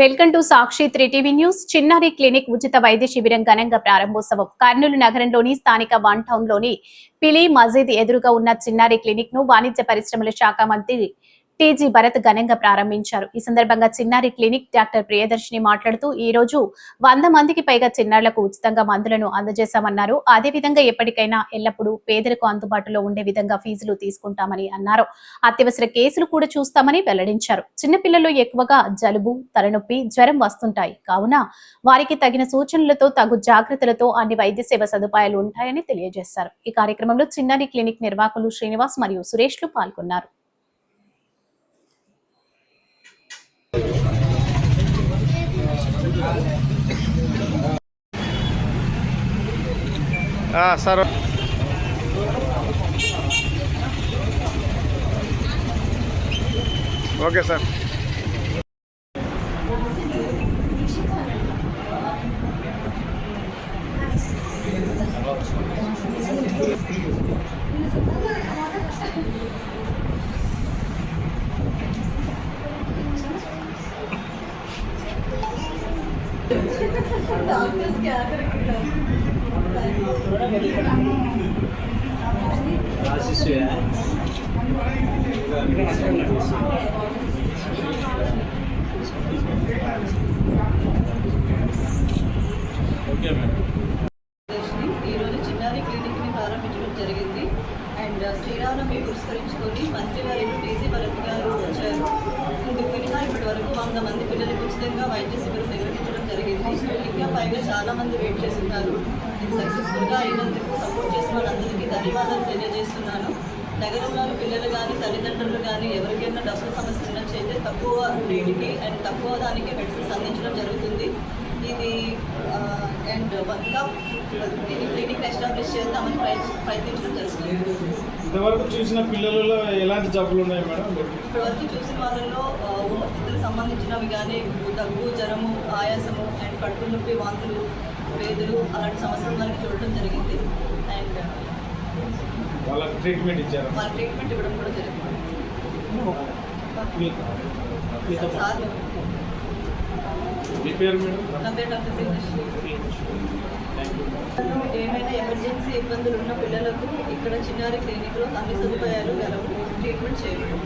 Welcome to Sakshi three TV news. Chinnari clinic ఉచిత వైద్య శిబిరం ఘనంగా ప్రారంభోత్సవం. కర్నూలు నగరంలోని స్థానిక వన్ టౌన్లోని పిలి మజీద్ ఎదురుగా ఉన్న చిన్నారి క్లినిక్ను వాణిజ్య పరిశ్రమల శాఖ మంత్రి టీజీ భరత్ ఘనంగా ప్రారంభించారు. ఈ సందర్భంగా చిన్నారి క్లినిక్ డాక్టర్ ప్రియదర్శిని మాట్లాడుతూ ఈ రోజు వంద మందికి పైగా చిన్నారులకు ఉచితంగా మందులను అందజేశామన్నారు. అదేవిధంగా ఎప్పటికైనా ఎల్లప్పుడూ పేదలకు అందుబాటులో ఉండే విధంగా ఫీజులు తీసుకుంటామని అన్నారు. అత్యవసర కేసులు కూడా చూస్తామని వెల్లడించారు. చిన్నపిల్లలు ఎక్కువగా జలుబు తలనొప్పి జ్వరం వస్తుంటాయి. కావున వారికి తగిన సూచనలతో తగు జాగ్రత్తలతో అన్ని వైద్య సేవ సదుపాయాలు ఉంటాయని తెలియజేశారు. ఈ కార్యక్రమంలో చిన్నారి క్లినిక్ నిర్వాహకులు శ్రీనివాస్ మరియు సురేష్లు పాల్గొన్నారు. ఆ, సార్ ఓకే సార్ దర్శిని ఈరోజు చిన్నారి క్లినిక్ని ప్రారంభించడం జరిగింది. అండ్ శ్రీరామనవమి పురస్కరించుకొని మంత్రి వారి టీసీ భరత్ గారు వచ్చారు. ఇందుకు మినహా ఇప్పటి వరకు వంద మంది పిల్లలకు ఉచితంగా వైద్య శిబిరం ఇంకా పైగా చాలా మంది వెయిట్ చేస్తున్నారు. ఇది సక్సెస్ఫుల్గా అయినందుకు సపోర్ట్ చేసిన వాళ్ళందరికీ ధన్యవాదాలు తెలియజేస్తున్నాను. నగరంలోని పిల్లలు కానీ తల్లిదండ్రులు కానీ ఎవరికైనా డబ్బుల సమస్య ఉన్నట్లయితే తక్కువ రేటుకి అండ్ తక్కువ దానికి మెడిసిన్స్ అందించడం జరుగుతుంది. ఇది అండ్ ఇంకా దీని క్లినిక్ ఎస్టాబ్లిష్ చేద్దామని ప్రయత్- ప్రయత్నించడం జరుగుతుంది. ఇంతవరకు చూసిన పిల్లలలో ఎలాంటి జబ్బులు ఉన్నాయి మేడం? ఇప్పటివరకు చూసిన వాళ్ళలో ఊపిరితిత్తులకు సంబంధించినవి కానీ దగ్గు జ్వరము ఆయాసము అండ్ కడుపు నొప్పి వాంతులు వేదులు అలాంటి సమస్యల వరకు చూడటం జరిగింది. అండ్ వాళ్ళకి ట్రీట్మెంట్ ఇచ్చారు? వాళ్ళ ట్రీట్మెంట్ ఇవ్వడం కూడా జరిగింది. సార్ ఏమైనా ఎమర్జెన్సీ ఇబ్బందులు ఉన్న పిల్లలకు ఇక్కడ చిన్నారి క్లినిక్లో అన్ని సదుపాయాలు గలవు. ట్రీట్మెంట్ చేయడం.